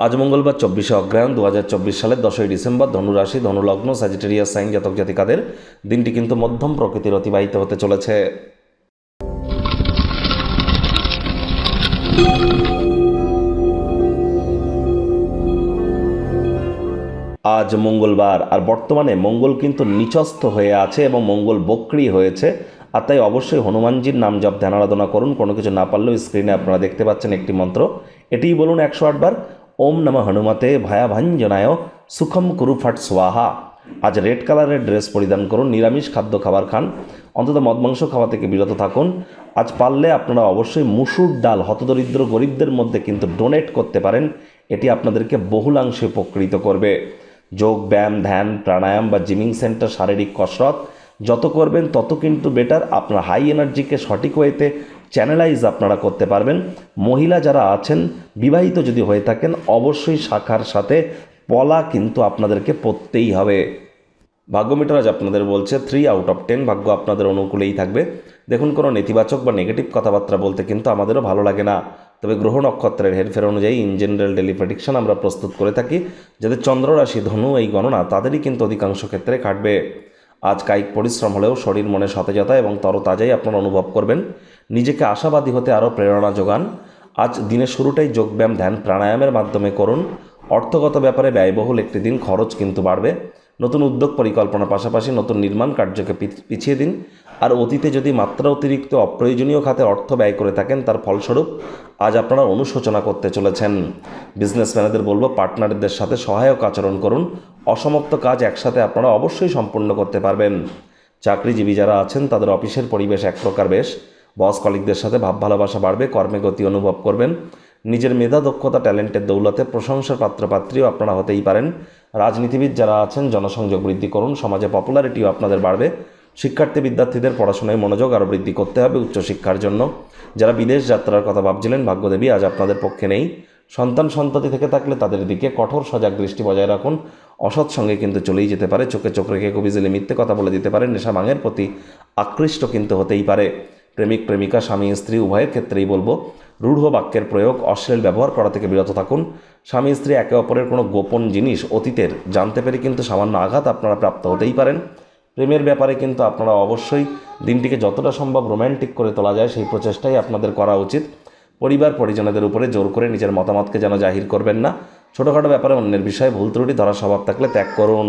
আজ মঙ্গলবার চব্বিশে অগ্রহায়ণ দু হাজার চব্বিশ সালের দশই ডিসেম্বর ধনুরাশি, ধনুলগ্ন স্যাজিটেরিয়াস সাইন জাতক জাতিকাদের দিনটি কিন্তু মধ্যম প্রকৃতির অতিবাহিত হতে চলেছে। আজ মঙ্গলবার, আর বর্তমানে মঙ্গল কিন্তু নিচস্থ হয়ে আছে এবং মঙ্গল বক্রি হয়েছে, আর তাই অবশ্যই হনুমানজির নাম জপ ধ্যান আরাধনা করুন, কোনো কিছু না পারলেও স্ক্রিনে আপনারা দেখতে পাচ্ছেন একটি মন্ত্র। এটিই বলুন একশো আটবার ওম নম হনুমতে ভায়াভাঞ্জনায় সুখম কুরু ফাট সোয়াহা আজ রেড কালারের ড্রেস পরিধান করুন, নিরামিষ খাদ্য খাবার খান। অন্তত মদ মাংস খাওয়া থেকে বিরত থাকুন। আজ পারলে আপনারা অবশ্যই মুসুর ডাল, হতদরিদ্র গরিবদের মধ্যে কিন্তু ডোনেট করতে পারেন। এটি আপনাদেরকে বহুলাংশে উপকৃত করবে। যোগ, ব্যায়াম, ধ্যান, প্রাণায়াম বা জিমিং সেন্টার, শারীরিক কসরত যত করবেন তত কিন্তু বেটার আপনার হাই এনার্জিকে সঠিক ওয়েতে চ্যানেলাইজ আপনারা করতে পারবেন। মহিলা যারা আছেন, বিবাহিত যদি হয়ে থাকেন, অবশ্যই শাখার সাথে পলা কিন্তু আপনাদেরকে পড়তেই হবে। ভাগ্যমিটার আজ আপনাদের বলছে থ্রি আউট অফ টেন ভাগ্য আপনাদের অনুকূলেই থাকবে। দেখুন, কোনো নেতিবাচক বা নেগেটিভ কথাবার্তা বলতে কিন্তু আমাদেরও ভালো লাগে না। তবে গ্রহ নক্ষত্রের হেরফের অনুযায়ী ইন জেনারেল ডেলি প্রেডিকশন আমরা প্রস্তুত করে থাকি যাদের চন্দ্ররাশি ধনু এই গণনা তাদেরই কিন্তু অধিকাংশ ক্ষেত্রে কাটবে আজ কায়িক পরিশ্রম হলেও শরীর মনে সতেজতা এবং তরতাজাই আপনারা অনুভব করবেন। নিজেকে আশাবাদী হতে আরও প্রেরণা যোগান। আজ দিনের শুরুটাই যোগব্যায়াম ধ্যান প্রাণায়ামের মাধ্যমে করুন। অর্থগত ব্যাপারে ব্যয়বহুল একটি দিন, খরচ কিন্তু বাড়বে। নতুন উদ্যোগ পরিকল্পনার পাশাপাশি নতুন নির্মাণ কার্যকে পিছিয়ে দিন। আর অতীতে যদি মাত্রা অতিরিক্ত অপ্রয়োজনীয় খাতে অর্থ ব্যয় করে থাকেন, তার ফলস্বরূপ আজ আপনারা অনুশোচনা করতে চলেছেন। বিজনেসম্যানেদের বলব, পার্টনারদের সাথে সহায়ক আচরণ করুন। অসমাপ্ত কাজ একসাথে আপনারা অবশ্যই সম্পূর্ণ করতে পারবেন। চাকরিজীবী যারা আছেন, তাদের অফিসের পরিবেশ এক প্রকার বেশ। বস কলিকদের সাথে ভাব ভালোবাসা বাড়বে, কর্মে গতি অনুভব করবেন। নিজের মেধা, দক্ষতা, ট্যালেন্টের দৌলতে প্রশংসার পাত্রপাত্রীও আপনারা হতেই পারেন। রাজনীতিবিদ যারা আছেন, জনসংযোগ বৃদ্ধি করুন, সমাজে পপুলারিটিও আপনাদের বাড়বে। শিক্ষার্থী, বিদ্যার্থীদের পড়াশোনায় মনোযোগ আরও বৃদ্ধি করতে হবে উচ্চশিক্ষার জন্য। যারা বিদেশ যাত্রার কথা ভাবছিলেন, ভাগ্যদেবী আজ আপনাদের পক্ষে নেই। সন্তান সন্ততি থেকে থাকলে তাদের দিকে কঠোর সজাগ দৃষ্টি বজায় রাখুন। অসৎ সঙ্গে কিন্তু চলেই যেতে পারে, চোখে চোখ রেখে খুব মিথ্যে কথা বলে দিতে পারে, নেশা ভাঙের প্রতি আকৃষ্ট কিন্তু হতেই পারে। প্রেমিক, প্রেমিকা, স্বামী, স্ত্রী, উভয়ের ক্ষেত্রেই বলব, রূঢ় বাক্যের প্রয়োগ, অশ্লীল ব্যবহার করা থেকে বিরত থাকুন। স্বামী, স্ত্রী একে অপরের কোনো গোপন জিনিস, অতীতের, জানতে পেরে কিন্তু সামান্য আঘাত আপনারা প্রাপ্ত হতেই পারেন। প্রেমের ব্যাপারে কিন্তু আপনারা অবশ্যই দিনটিকে যতটা সম্ভব রোম্যান্টিক করে তোলা যায়, সেই প্রচেষ্টাই আপনাদের করা উচিত। পরিবার, পরিজনদের উপরে জোর করে নিজের মতামতকে যেন জাহির করবেন না। ছোটোখাটো ব্যাপারে অন্যের বিষয়ে ভুল ত্রুটি, ধরার স্বভাব থাকলে ত্যাগ করুন।